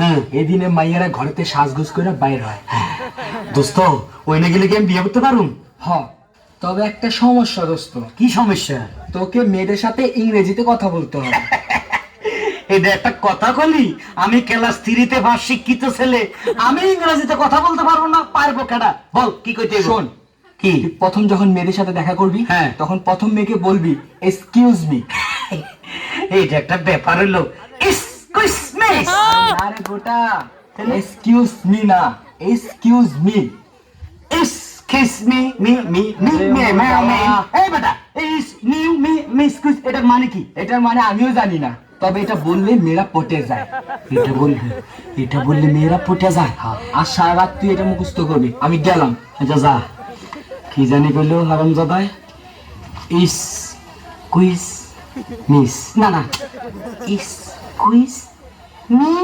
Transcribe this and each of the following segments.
হ্যাঁ। এই দিনে মাইয়ারা ঘরেতে সাজগুজ করে বাইর হয়। দোস্ত ওই না গেলে কি আমি বিয়ে করতে পারুম? হ তবে একটা সমস্যা দোস্ত। কি সমস্যা? তোকে মেয়েদের সাথে ইংরেজিতে কথা বলতে হবে। এটা একটা কথা কলি? আমি ক্লাস থ্রিতে শিক্ষিত ছেলে আমি ইংরেজিতে কথা বলতে পারব না পারব কেডা? বল কি কইতে শোন কি? প্রথম যখন মেয়েদের সাথে দেখা করবি হ্যাঁ। তখন প্রথম মেয়েকে বলবি এক্সকিউজ মি এইটা একটা ব্যাপার হলো। এক্সকিউজ আরে গোটা এক্সকিউজ মি না excuse me excuse me me me me me me me me বেটা ইস নিউ মি মি এক্সকিউজ এটা মানে কি? এটার মানে আমিও জানি না তবে এটা বললে মেয়েরা পটে যায়। এটা বলবে এটা বললে মেয়েরা পটে যায়। আর সারা রাত তুই এটা মুখস্থ করবি। আমি গেলাম আচ্ছা যা। কি জানি বলল হারাম জাদায়? ইস কুইজ মিস না না ইস কুইজ মি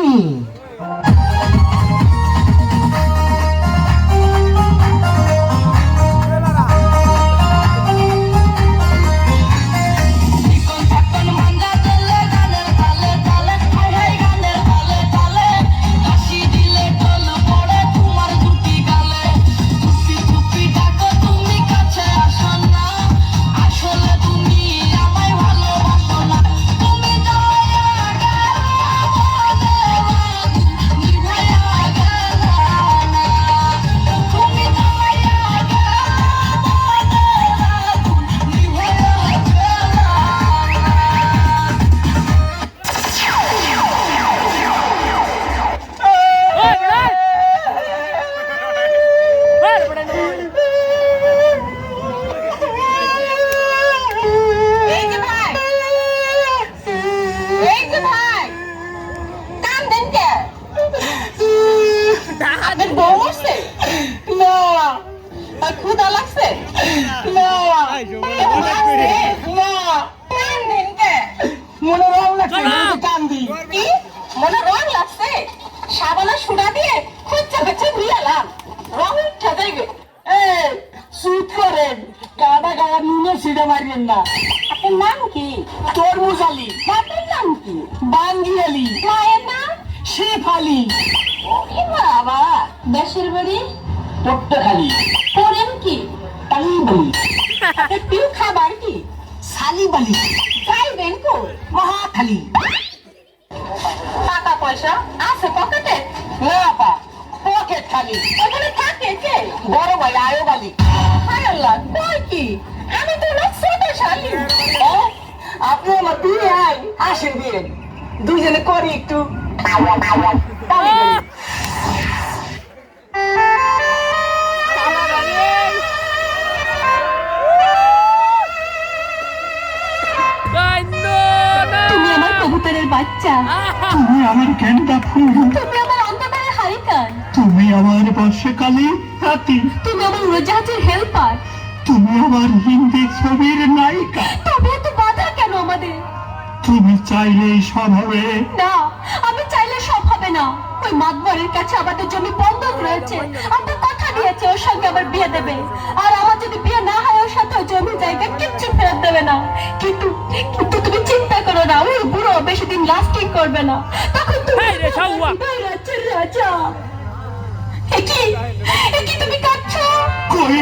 কি? মনে রং লাগছে? সাবানা সুরা দিয়ে খুঁজছে খুঁজছে ধুইলাম রং উঠা যাইবে এই সুট করেন। গাডা গাড়া নুনে ছিঁড়ে মারিয়েন না। আপনার নাম কি? তরমুজ আলী। বাপের নাম কি? বাঙ্গি আলী। মায়ের নাম? শেফ আলী। ওরে বাবা দেশের বাড়ি? পট্টখালি পড়েন কি? তালিবালি আপনার প্রিয় খাবার কি? সালিবালি যাইবেন কো মহাখালী। পয়সা আছে পকেটে না পা পকেট খালি। ওখানে থাকে কে? বড় ভাই আয়ো বালি। হায় আল্লাহ কই কি? আমি তো না ছোট শালি। আপনি আমার বিয়ে আই আসেন বিয়ে। দুজনে করি একটু। তুমি আমার কবুতরের বাচ্চা। তুমি আমার গেন্দা ফুল? তুমি আমার অন্ধকারের হারিকান তুমি আমার বর্ষাকালে হাতি। তুমি আমার উড়োজাহাজের হেল্পার। তুমি আমার হিন্দি ছবির নায়িকা। তবে এত বাধা কেন আমাদের? তুমি চাইলেই সব হবে। না আমি চাইলে সব হবে না। ওই মাতবরের কাছে আমাদের জমি বন্ধক রয়েছে। আমরা কথা দিয়েছে ওর সঙ্গে আবার বিয়ে দেবে। আর আমার যদি বিয়ে না হয় ওর সাথে জমি জায়গা কিচ্ছু ফেরত দেবে না। কিন্তু কিন্তু তুমি চিন্তা করো না ওই বুড়ো বেশি দিন লাস্টিং করবে না। তখন তুমি রাজা। একি একি তুমি কাঁদছো? কই?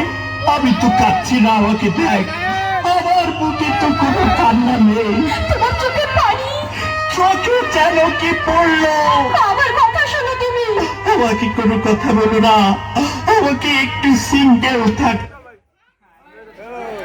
আমি তো কাচ্ছি না আমাকে দেখ। আমার বুকে তো কোনো কান্না নেই। তোমার চোখে পানি। চোখে যেন কি পড়ল? আমার কথা শোনো তুমি। আমাকে কোনো কথা বলো না। আমাকে একটু সিঙ্গেল থাকতে